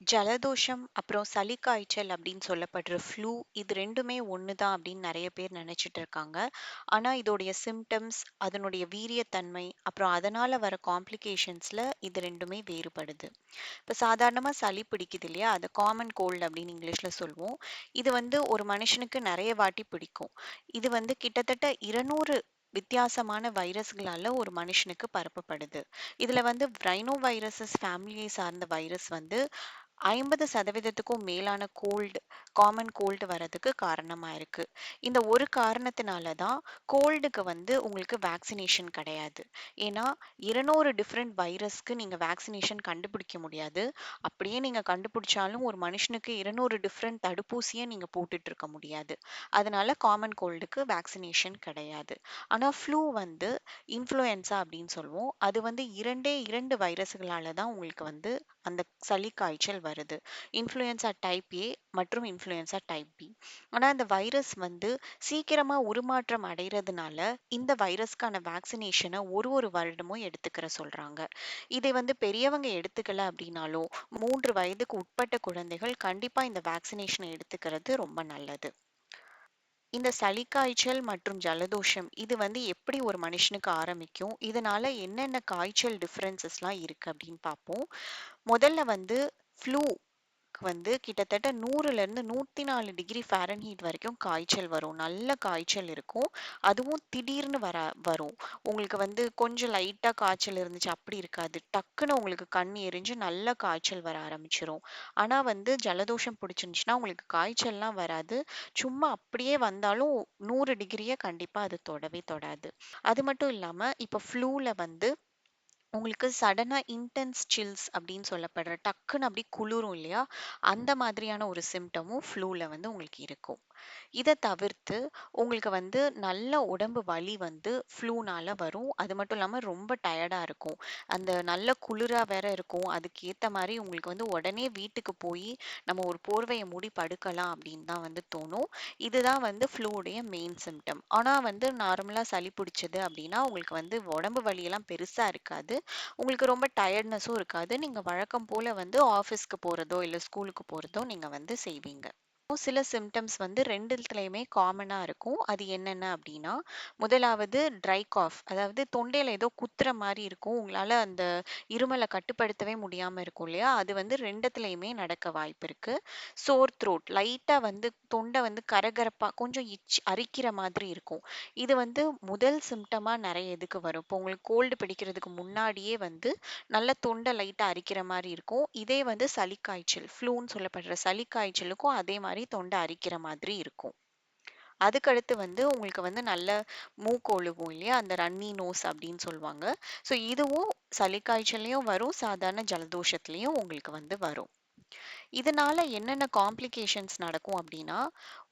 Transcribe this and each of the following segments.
ஜலதோஷம், அப்புறம் சளி காய்ச்சல் அப்படின்னு சொல்லப்படுற ஃப்ளூ இது ரெண்டுமே ஒன்று தான் அப்படின்னு நிறைய பேர் நினைச்சிட்டு இருக்காங்க. ஆனா இதோடைய சிம்டம்ஸ் அதனுடைய வீரியத்தன்மை, அப்புறம் அதனால வர காம்ப்ளிகேஷன்ஸ்ல இது ரெண்டுமே வேறுபடுது. இப்போ சாதாரணமாக சளி பிடிக்குது இல்லையா? அது காமன் கோல்டு அப்படின்னு இங்கிலீஷ்ல சொல்லுவோம். இது வந்து ஒரு மனுஷனுக்கு நிறைய வாட்டி பிடிக்கும். இது வந்து கிட்டத்தட்ட 200 வித்தியாசமான வைரஸ்களால ஒரு மனுஷனுக்கு பரப்பப்படுது. இதுல வந்து ரைனோ வைரஸஸ் ஃபேமிலியை சார்ந்த வைரஸ் வந்து 50% மேலான கோல்டு காமன் கோல்டு வரதுக்கு காரணமாக இருக்கு. இந்த ஒரு காரணத்தினால தான் கோல்டுக்கு வந்து உங்களுக்கு வேக்சினேஷன் கிடையாது. ஏன்னா இருநூறு டிஃப்ரெண்ட் வைரஸ்க்கு நீங்கள் வேக்சினேஷன் கண்டுபிடிக்க முடியாது. அப்படியே நீங்கள் கண்டுபிடிச்சாலும் ஒரு மனுஷனுக்கு இருநூறு டிஃப்ரெண்ட் தடுப்பூசியை நீங்கள் போட்டுட்டு இருக்க முடியாது. அதனால காமன் கோல்டுக்கு வேக்சினேஷன் கிடையாது. ஆனால் ஃப்ளூ வந்து இன்ஃப்ளூயன்ஸா அப்படின்னு சொல்லுவோம். அது வந்து 2டே 2 வைரஸ்களால தான் உங்களுக்கு வந்து அந்த சளி காய்ச்சல் வருது. இன்ஃப்ளூயன்ஸா டைப் ஏ மற்றும் இன்ஃப்ளூயன்ஸா டைப் பி. ஆனால் இந்த வைரஸ் வந்து சீக்கிரமாக உருமாற்றம் அடைகிறதுனால இந்த வைரஸ்க்கான வேக்சினேஷனை ஒரு ஒரு வருடமும் எடுத்துக்கிற சொல்கிறாங்க இதை வந்து பெரியவங்க எடுத்துக்கல அப்படின்னாலும் மூன்று வயதுக்கு உட்பட்ட குழந்தைகள் கண்டிப்பாக இந்த வேக்சினேஷனை எடுத்துக்கிறது ரொம்ப நல்லது. இந்த சளி காய்ச்சல் மற்றும் ஜலதோஷம் இது வந்து எப்படி ஒரு மனுஷனுக்கு ஆரம்பிக்கும்? இதனால என்னென்ன காய்ச்சல் டிஃப்ரென்சஸ்லாம் இருக்கு அப்படின்னு பார்ப்போம். முதல்ல வந்து ஃப்ளூ வந்து கிட்டத்தட்ட நூறுலேருந்து நூற்றி நாலு டிகிரி ஃபேரன்ஹீட் வரைக்கும் காய்ச்சல் வரும். நல்ல காய்ச்சல் இருக்கும். அதுவும் திடீர்னு வர வரும். உங்களுக்கு வந்து கொஞ்சம் லைட்டாக காய்ச்சல் இருந்துச்சு அப்படி இருக்காது. டக்குன்னு உங்களுக்கு கண் எரிஞ்சு நல்ல காய்ச்சல் வர ஆரம்பிச்சிரும் ஆனால் வந்து ஜலதோஷம் பிடிச்சிருந்துச்சுன்னா உங்களுக்கு காய்ச்சல்லாம் வராது. சும்மா அப்படியே வந்தாலும் நூறு டிகிரியை கண்டிப்பாக அது தொடவே தொடாது. அது மட்டும் இல்லாமல் இப்போ ஃப்ளூவில் வந்து உங்களுக்கு சடனாக இன்டென்ஸ் சில்ஸ் அப்படின்னு சொல்லப்படுற டக்குன்னு அப்படி குளிரும் இல்லையா? அந்த மாதிரியான ஒரு சிம்டமும் ஃப்ளூவில் வந்து உங்களுக்கு இருக்கும். இதை தவிர்த்து உங்களுக்கு வந்து நல்ல உடம்பு வலி வந்து ஃப்ளூனால வரும். அது மட்டும் இல்லாமல் ரொம்ப டயர்டாக இருக்கும். அந்த நல்ல குளிராக வேற இருக்கும். அதுக்கேற்ற மாதிரி உங்களுக்கு வந்து உடனே வீட்டுக்கு போய் நம்ம ஒரு போர்வையை மூடி படுக்கலாம் அப்படின்னு தான் வந்து தோணும். இதுதான் வந்து ஃப்ளூடைய மெயின் சிம்டம் ஆனால் வந்து நார்மலாக சளி பிடிச்சது அப்படின்னா உங்களுக்கு வந்து உடம்பு வலியெல்லாம் பெருசாக இருக்காது. உங்களுக்கு ரொம்ப டயர்ட்னஸும் இருக்காது. நீங்கள் வழக்கம் போல் வந்து ஆஃபீஸ்க்கு போகிறதோ இல்லை ஸ்கூலுக்கு போகிறதோ நீங்கள் வந்து செய்வீங்க. சில சிம்டம்ஸ் வந்து ரெண்டுத்துலேயுமே காமனாக இருக்கும். அது என்னென்ன அப்படின்னா, முதலாவது ட்ரை காஃப் அதாவது தொண்டையில் ஏதோ குத்துற மாதிரி இருக்கும். உங்களால் அந்த இருமலை கட்டுப்படுத்தவே முடியாமல் இருக்கும் இல்லையா? அது வந்து ரெண்டுத்துலேயுமே நடக்க வாய்ப்பு இருக்குது சோர் த்ரோட் லைட்டாக வந்து தொண்டை வந்து கரகரப்பாக கொஞ்சம் இச் அரிக்கிற மாதிரி இருக்கும். இது வந்து முதல் சிம்டமாக நிறைய இதுக்கு வரும். இப்போ உங்களுக்கு கோல்டு பிடிக்கிறதுக்கு முன்னாடியே வந்து நல்ல தொண்டை லைட்டாக அரிக்கிற மாதிரி இருக்கும். இதே வந்து சளி காய்ச்சல் ஃப்ளூன்னு சொல்லப்படுற சளி காய்ச்சலுக்கும் அதே மாதிரி தொண்டை அரிக்கிற மாதிரி இருக்கும். அதுக்கடுத்து வந்து உங்களுக்கு வந்து நல்ல மூக்கொழுவும் இல்லையா? அந்த ரன்னி நோஸ் அப்படின்னு சொல்லுவாங்க. ஸோ இதுவும் சளி காய்ச்சல்லையும் வரும். சாதாரண ஜலதோஷத்துலயும் உங்களுக்கு வந்து வரும். இதனால என்னென்ன காம்ப்ளிகேஷன்ஸ் நடக்கும் அப்படின்னா,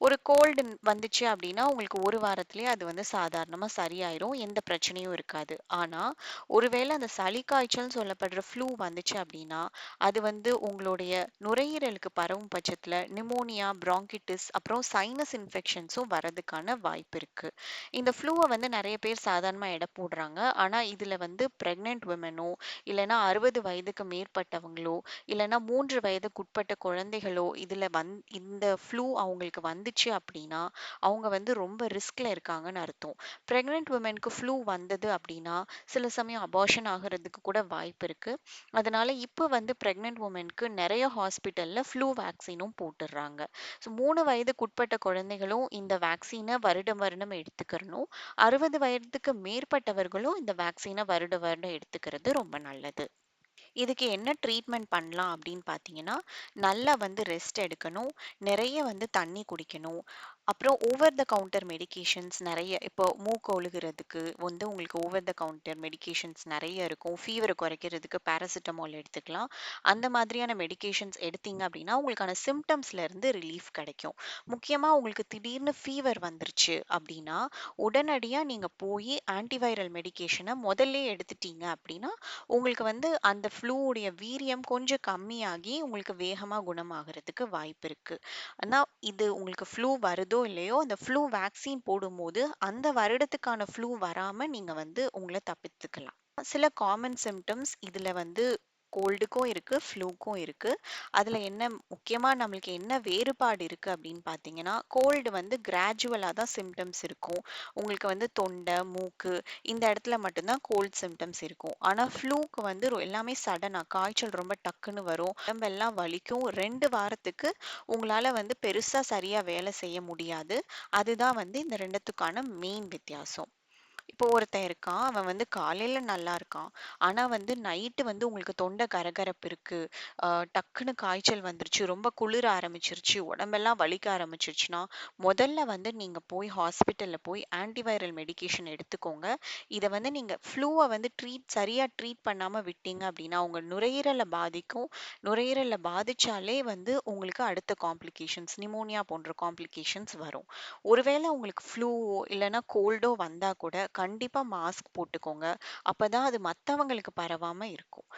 ஒரு கோல்டு வந்துச்சு அப்படின்னா உங்களுக்கு ஒரு வாரத்திலேயே அது வந்து சாதாரணமாக சரியாயிரும். எந்த பிரச்சனையும் இருக்காது. ஆனால் ஒருவேளை அந்த சளி காய்ச்சல்னு சொல்லப்படுற ஃப்ளூ வந்துச்சு அப்படின்னா, அது வந்து உங்களுடைய நுரையீரலுக்கு பரவும் பட்சத்தில் நிமோனியா, ப்ராங்கிட்டிஸ் அப்புறம் சைனஸ் இன்ஃபெக்ஷன்ஸும் வரதுக்கான வாய்ப்பு இருக்குது இந்த ஃப்ளூவை வந்து நிறைய பேர் சாதாரணமாக எடை போடுறாங்க. ஆனால் இதில் வந்து ப்ரெக்னென்ட் விமனோ, இல்லைன்னா அறுபது வயதுக்கு மேற்பட்டவங்களோ, இல்லைன்னா மூன்று வயதுக்குட்பட்ட குழந்தைகளோ இதில் வந் இந்த ஃப்ளூ அவங்களுக்கு வந்துச்சு அப்படின்னா, அவங்க வந்து ரொம்ப ரிஸ்கில் இருக்காங்கன்னு அர்த்தம். ப்ரெக்னென்ட் உமனுக்கு ஃப்ளூ வந்தது அப்படின்னா, சில சமயம் அபார்ஷன் ஆகிறதுக்கு கூட வாய்ப்பு இருக்குது அதனால் இப்போ வந்து ப்ரெக்னென்ட் உமனுக்கு நிறைய ஹாஸ்பிட்டலில் ஃப்ளூ வேக்சினும் போட்டுடுறாங்க ஸோ மூணு வயதுக்குட்பட்ட குழந்தைகளும் இந்த வேக்சினை வருடம் வருடம் எடுத்துக்கிறணும். 60 வயதுக்கு மேற்பட்டவர்களும் இந்த வேக்சினை வருட வருடம் எடுத்துக்கிறது ரொம்ப நல்லது. இதுக்கு என்ன ட்ரீட்மெண்ட் பண்ணலாம் அப்படின்னு பார்த்தீங்கன்னா, நல்லா வந்து ரெஸ்ட் எடுக்கணும். நிறைய வந்து தண்ணி குடிக்கணும். அப்புறம் ஓவர் த கவுண்டர் மெடிகேஷன்ஸ் நிறைய இப்போ மூக்கு ஒழுகுறதுக்கு வந்து உங்களுக்கு ஓவர் த கவுண்டர் மெடிகேஷன்ஸ் நிறைய இருக்கும். ஃபீவரை குறைக்கிறதுக்கு பேராசிட்டமால் எடுத்துக்கலாம். அந்த மாதிரியான மெடிகேஷன்ஸ் எடுத்தீங்க அப்படின்னா, உங்களுக்கான சிம்டம்ஸ்லேருந்து ரிலீஃப் கிடைக்கும். முக்கியமாக உங்களுக்கு திடீர்னு ஃபீவர் வந்துருச்சு அப்படின்னா, உடனடியாக நீங்கள் போய் ஆன்டிவைரல் மெடிக்கேஷனை முதல்ல எடுத்துட்டீங்க அப்படின்னா, உங்களுக்கு வந்து அந்த ஃப்ளூவுடைய வீரியம் கொஞ்சம் கம்மியாகி உங்களுக்கு வேகமாக குணமாகிறதுக்கு வாய்ப்பு இருக்குது ஆனால் இது உங்களுக்கு ஃப்ளூ வருதோ இல்லையோ, அந்த ஃப்ளூ வேக்சின் போடும்போது அந்த வருடத்துக்கான ஃப்ளூ வராம நீங்க வந்து உங்களை தப்பித்துக்கலாம். சில காமன் சிம்டம்ஸ் இதுல வந்து கோல்டுக்கும் இருக்குது ஃப்ளூக்கும் இருக்குது அதில் என்ன முக்கியமாக நம்மளுக்கு என்ன வேறுபாடு இருக்குது அப்படின்னு பார்த்தீங்கன்னா, கோல்டு வந்து கிராஜுவலாக தான் சிம்டம்ஸ் இருக்கும். உங்களுக்கு வந்து தொண்டை, மூக்கு இந்த இடத்துல மட்டும்தான் கோல்ட் சிம்டம்ஸ் இருக்கும். ஆனால் ஃப்ளூக்கு வந்து ரொ எல்லாமே சடனாக காய்ச்சல் ரொம்ப டக்குன்னு வரும். உடம்பெல்லாம் வலிக்கும். ரெண்டு வாரத்துக்கு உங்களால் வந்து பெருசாக சரியாக வேலை செய்ய முடியாது. அதுதான் வந்து இந்த ரெண்டுத்துக்கான மெயின் வித்தியாசம். இப்போ ஒருத்தன் இருக்கான். அவன் வந்து காலையில நல்லா இருக்கான். ஆனா வந்து நைட்டு வந்து உங்களுக்கு தொண்டை கரகரப்பு இருக்கு. அ டக்குன்னு காய்ச்சல் வந்துருச்சு. ரொம்ப குளிர ஆரம்பிச்சிருச்சு. உடம்பெல்லாம் வலிக்க ஆரம்பிச்சிருச்சுன்னா, முதல்ல வந்து நீங்க போய் ஹாஸ்பிட்டல்ல போய் ஆன்டிவைரல் மெடிகேஷன் எடுத்துக்கோங்க. இத வந்து நீங்க ஃப்ளூவ வந்து ட்ரீட் சரியா ட்ரீட் பண்ணாம விட்டீங்க அப்படின்னா, உங்க நுரையீரல பாதிக்கும். நுரையீரல பாதிச்சாலே வந்து உங்களுக்கு அடுத்த காம்ப்ளிகேஷன்ஸ் நிமோனியா போன்ற காம்ப்ளிகேஷன்ஸ் வரும். ஒருவேளை உங்களுக்கு ஃப்ளூவோ இல்லன்னா கோல்டோ வந்தா கூட கண்டிப்பா மாஸ்க் போட்டுக்கோங்க. அப்பதான் அது மத்தவங்களுக்கு பரவாம இருக்கும்.